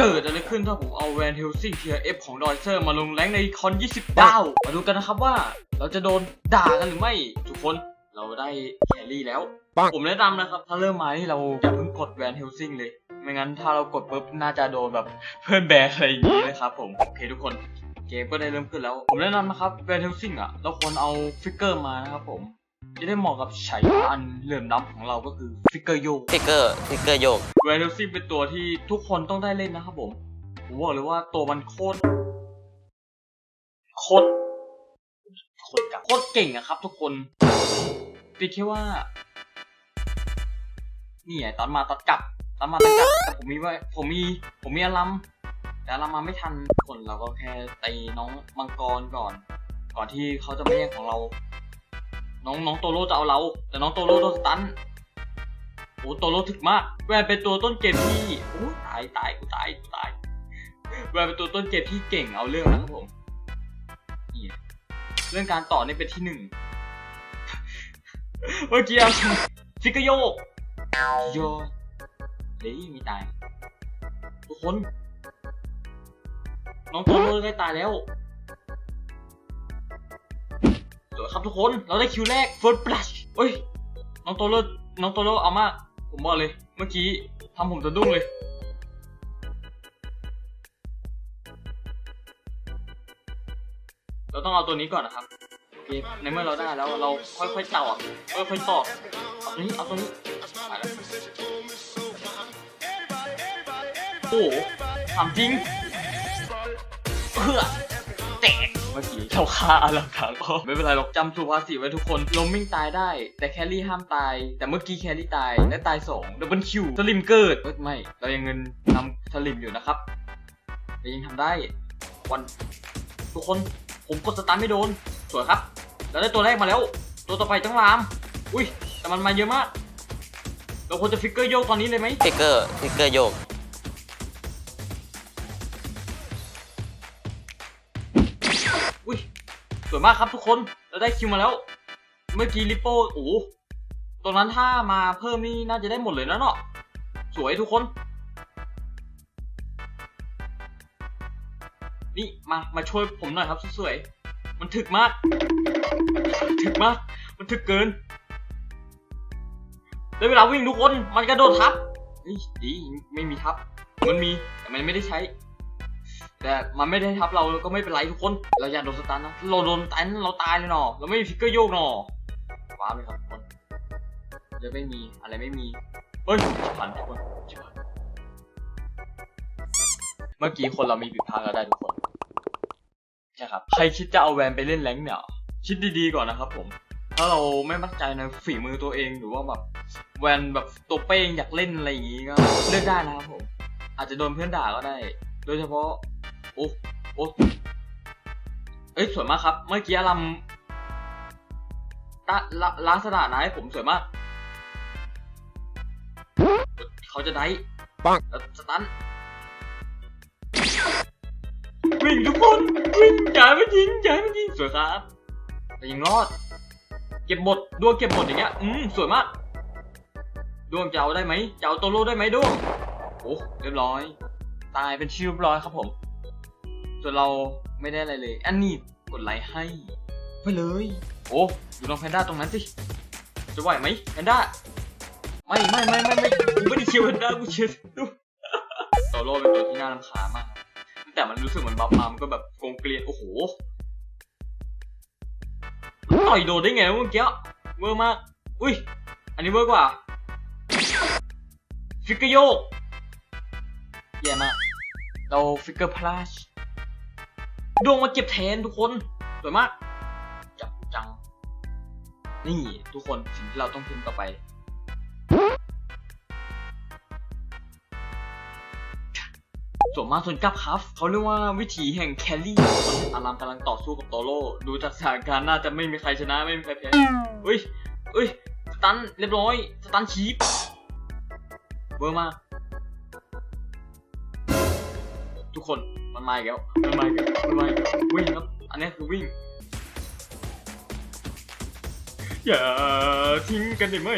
เกิดอะไรขึ้นถ้าผมเอาแวนเฮลซิงเทียเอฟของดอยเซอร์มาลงแรงในคอน20ดาวมาดูกันนะครับว่าเราจะโดนด่ากันหรือไม่ ทุกคนเราได้แครี่แล้ว ผมแนะนำนะครับ ถ้าเริ่มมาที่เราอย่าเพิ่งกดแวนเฮลซิงเลย ไม่งั้นถ้าเรากดปุ๊บน่าจะโดนแบบเพื่อนแบนอะไรอย่างนี้นะครับผม โอเคทุกคนเกมก็ได้เริ่มขึ้นแล้ว ผมแนะนำนะครับแวนเฮลซิงอะเราควรเอาฟิกเกอร์มานะครับผม จะได้เหมาะกับฉายาอันเหลื่อมล้ำของเราก็คือฟิกเกอร์โยกฟิกเกอร์ฟิกเกอร์โยกแวนเฮลซิงเป็นตัวที่ทุกคนต้องได้เล่นนะครับผมผมบอกเลยว่าตัวมันโคตรโคตรโคตรกับโคตรเก่งอะครับทุกคนเพียงแค่ว่า นี่ไงตอนมาตอนกลับตอนมาตอนกลับแต่ผมมีไว้ผมมีผมมีอลัมแต่อลัมมาไม่ทันคนเราก็แค่ตีน้องมังกรก่อน ก่อนที่เขาจะไม่แย่งของเรา น้องน้องโตโร่จะเอาเรา แต่น้องโตโร่โดนสตันโอ้โตโร่ถึกมาก แวนเป็นตัวต้นเกมที่โอ้ตายตายกูตายตาย แวนเป็นตัวต้นเกมที่เก่งเอาเรื่องนะครับผมเรื่องการต่อนี่เป็นที่หนึ่งเมื่อกี้เอาฟิกเกอร์โยกโยเฮ้ยมีตาย ทุกคน น้องโตโร่ได้ตายแล้ว สวครับทุกคน เราได้คิวแรก first blush เฮ้ย น้องโตโร่น้องโตโร่เอามา ผมบอกเลย เมื่อกี้ทำผมสะดุ้งเลย เราต้องเอาตัวนี้ก่อนนะครับ โอเค ในเมื่อเราได้แล้ว เราค่อยๆเต่อค่อยๆต่อเอาตัวนี้ เอาตัวนี้มาแล้วโอ้โหถามจริงเพื่อาฆ่าอารัมถังออกไม่เป็นไรหรอกจำสุภาษิตไว้ทุกคนลมมิ่งตายได้ แต่แครี่ห้ามตาย แต่เมื่อกี้แครี่ตายและตายสองดับเบิลคิวสลิมเกิดเอ้ยไม่ เรายังเงินนำสลิมอยู่นะครับเรายังทำได้วันทุกคนผมกดสตาร์ทไม่โดน สวยครับเราได้ตัวแรกมาแล้ว ตัวต่อไปต้องราม อุ้ยแต่มันมาเยอะมาก เราควรจะฟิกเกอร์โยกตอนนี้เลยไหมฟิกเกอร์ฟิกเกอร์โยก สวยมากครับทุกคนเราได้คิวมาแล้ว เมื่อกี้ลิปโป้โอ้ตรงนั้นถ้ามาเพิ่มนี่น่าจะได้หมดเลยนะเนาะสวยทุกคน นี่มามาช่วยผมหน่อยครับสวยๆมันถึกมาก ถึกมาก มันถึกเกินได้เวลาวิ่งทุกคน มันกระโดดทับเฮ้ดีไม่มีทับ มันมีแต่มันไม่ได้ใช้ แต่มันไม่ได้ทับเราก็ไม่เป็นไรทุกคน เราอย่าโดนสตันนะเราโดนสตันเราตายเลยเนาะเราไม่มีฟิกเกอร์โยกเนาะว้าวเลยครับทุกคนจะไม่มีอะไรไม่มีเฮ้ยชิบหันทุกคนเมื่อกี้คนเรามีผิดพลาดก็ได้ทุกคนใช่ครับใครคิดจะเอาแวนไปเล่นแรงเนี่ยคิดดีๆก่อนนะครับผม ถ้าเราไม่มั่นใจในฝีมือตัวเองหรือว่าแบบแวนแบบตัวเป้งอยากเล่นอะไรอย่างงี้ก็เลือกได้นะครับผม อาจจะโดนเพื่อนด่าก็ได้ โดยเฉพาะ อ้โอ้เอ้ยสวยมากครับ เมื่อกี้อลัมตะละล้างสถานะให้ผมสวยมาก เขาจะได้ปังแล้วสตันวิ่งทุกคนวิ่งอย่าให้มันยิงอย่าให้มันยิงสวยครับแต่ยังรอด เก็บหมดดวงเก็บหมดอย่างเงี้ยอืมสวยมากดวงจะเอาได้ไหมจะเอาโตโร่ได้ไหมดวงโอ้เรียบร้อย ตายเป็นชื่อเรียบร้อยครับผม ส่วนเราไม่ได้อะไรเลย อันนี้กดไลค์ให้ ไปเลย โอ้ดูน้องแพนด้าตรงนั้นสิ จะไหวไหมแพนด้า ไม่ไม่ไม่ไม่ไม่กูไม่ได้เชียร์แพนด้ากูเชียร์ดูโตโร่เป็นตัวที่น่ารำคาญมากตั้งแต่มันรู้สึกเหมือนบัฟมามันก็แบบโกงเกลียนโอ้โหต่อยโดดได้ไงเมื่อกี้เวอร์มาก อุ้ย อันนี้เวอร์กว่า ฟิกเกอร์โยกแย่มาก เราฟิกเกอร์พลัส ดวงมาเก็บแทนทุกคนสวยมากจับจัง นี่ทุกคนสิ่งที่เราต้องพิมพ์ต่อไปส่วนมากส่วนกับครับ เขาเรียกว่าวิถีแห่งแคลรี่ อารามกำลังต่อสู้กับโตโร่ดูจากสถานการณ์น่าจะไม่มีใครชนะไม่มีใครแพ้เฮ้ยเฮ้ยสตันเรียบร้อยสตันชีฟเบอร์มากทุกคน มันมาอีกแล้วมันมาอีกแล้วมันมาอีกแล้ววิ่งครับ อันนี้คือวิ่ง อย่าทิ้งกันได้ไหม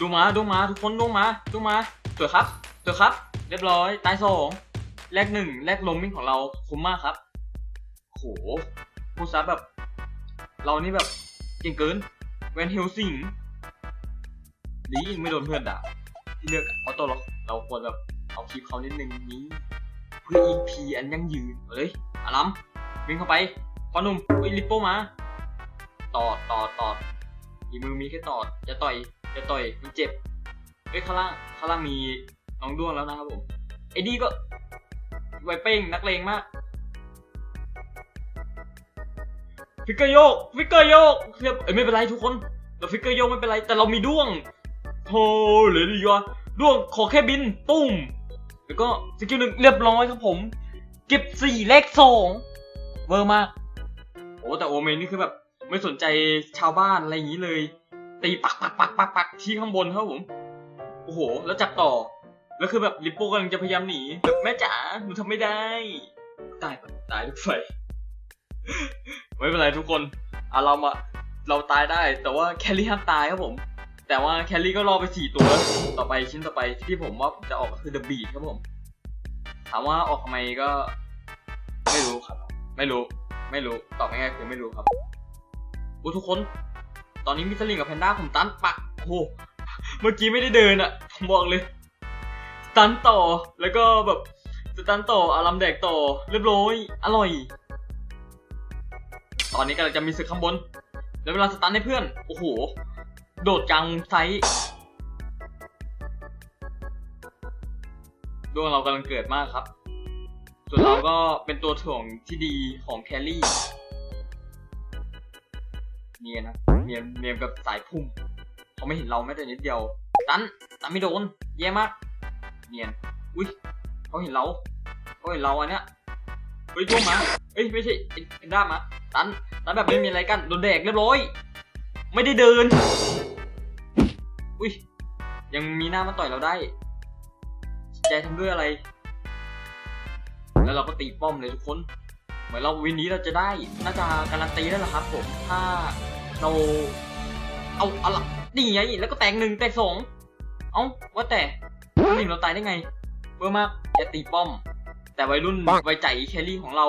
ดูมาดูมาทุกคนดูมาดูมาสวยครับสวยครับ เรียบร้อย ตายสองแลกหนึ่งแลกลมมิ่งของเราคุ้มมากครับ โหผู้ซับแบบ เรานี่แบบเก่งเกินแวนเฮลซิงดีไม่โดนเพื่อนด่าที่เลือกออโต้ล็อกเราควรแบบเอาคลิปเขานิดนึงนี้ เพื่ออีพีอันยั่งยืนเอาเลยอารัมวิ่งเข้าไปพอนุ่มอุ้ยลิปโป้มาตอดตอดตอดอีมือมีแค่ตอดจะต่อยจะต่อยมันเจ็บเอ้ยข้างล่างข้างล่างมีน้องด้วงแล้วนะครับผมไอ้ดีก็ไวเป้งนักเลงมากฟิกเกอร์โยกฟิกเกอร์โยกเรียบเอ้ยไม่เป็นไรทุกคนเราฟิกเกอร์โยกไม่เป็นไรแต่เรามีด้วงโธ่เลยดีวะด้วงขอแค่บินปุ้ม แล้วก็สกิลหนึ่งเรียบร้อยครับผม เก็บสี่เลขสองเวอร์มากโอ้แต่โอเมนนี่คือแบบ ไม่สนใจชาวบ้านอะไรอย่างนี้เลย ตีปักปักปักปักปักที่ข้างบนครับผมโอ้โห แล้วจับต่อ แล้วคือแบบลิปโป้กำลังจะพยายามหนีแบบแม่จ๋าหนูทำไม่ได้ ตายตายลูกไฟไม่เป็นไรทุกคนอะเรามาเราตายได้ แต่ว่าแคลรี่ห้ามตายครับผม แต่ว่าแคลรี่ก็รอไปสี่ตัว ต่อไปชิ้นต่อไปที่ผมว่าจะออกก็คือ The Beat ครับผม ถามว่าออกทำไมก็ ไม่รู้ครับ ไม่รู้ ไม่รู้ ตอบง่ายๆคือไม่รู้ครับโอ้ทุกคน ตอนนี้มีสลิงกับแพนด้าผมตันปักโอ้เมื่อกี้ไม่ได้เดินอะผมบอกเลยสตันต่อ แล้วก็แบบสตันต่ออารัมแดกต่อ เรียบร้อย อร่อย ตอนนี้กำลังจะมีศึกข้างบน แล้วเวลาสตันให้เพื่อน โอ้โห โดดกลางไซส์ดวงเรากำลังเกิดมากครับ ส่วนเราก็เป็นตัวถ่วงที่ดีของแคลรี่เนียนนะเนียนเนียนกับสายพุ่ม เขาไม่เห็นเราแม้แต่นิดเดียวตันตันไม่โดนแย่มาก เนียน อุ้ยเขาเห็นเราเขาเห็นเราอันเนี้ยเฮ้ยดวงมาเอ้ยไม่ใช่เอ็นเอ็นด้ามาตันตันแบบไม่มีอะไรกันโดนแดกเรียบร้อย ไม่ได้เดิน อุ้ย ยังมีหน้ามาต่อยเราได้ใจทำด้วยอะไร แล้วเราก็ตีป้อมเลยทุกคน เหมือนเราวินนี้เราจะได้ น่าจะการันตีได้แล้วครับผม ถ้าเรา เอาเอาละนี่ไงแล้วก็แตกหนึ่งแตกสองเอ้าว่าแต่หนึ่งเราตายได้ไง เบอร์มากอย่าตีป้อม แต่วัยรุ่นปังวัยใจแครี่ของเรา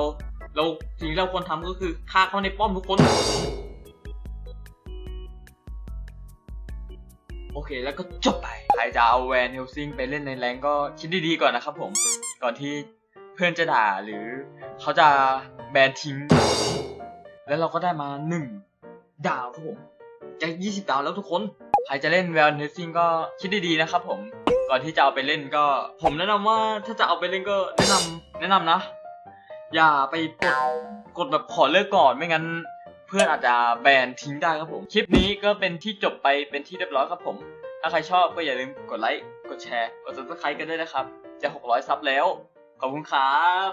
เราสิ่งที่เราควรทำก็คือฆ่าเขาในป้อมทุกคน โอเค แล้วก็จบไป ใครจะเอาแวนเฮลซิงไปเล่นในแรงก็คิดดีๆก่อนนะครับผม ก่อนที่เพื่อนจะด่าหรือเขาจะแบนทิ้ง แล้วเราก็ได้มาหนึ่งดาวครับผมจะ20 ดาวแล้วทุกคน ใครจะเล่นแวนเฮลซิงก็คิดดีๆนะครับผม ก่อนที่จะเอาไปเล่นก็ ผมแนะนำว่าถ้าจะเอาไปเล่นก็แนะนำแนะนำนะ อย่าไปกดกดแบบขอเลิกก่อนไม่งั้น พื่อนอาจจะแบนทิ้งได้ครับผม คลิปนี้ก็เป็นที่จบไปเป็นที่เรียบร้อยครับผม ถ้าใครชอบก็อย่าลืมกดไลค์ กดแชร์ กด subscribe กันด้วยนะครับ จะ 600 ซับแล้ว ขอบคุณครับ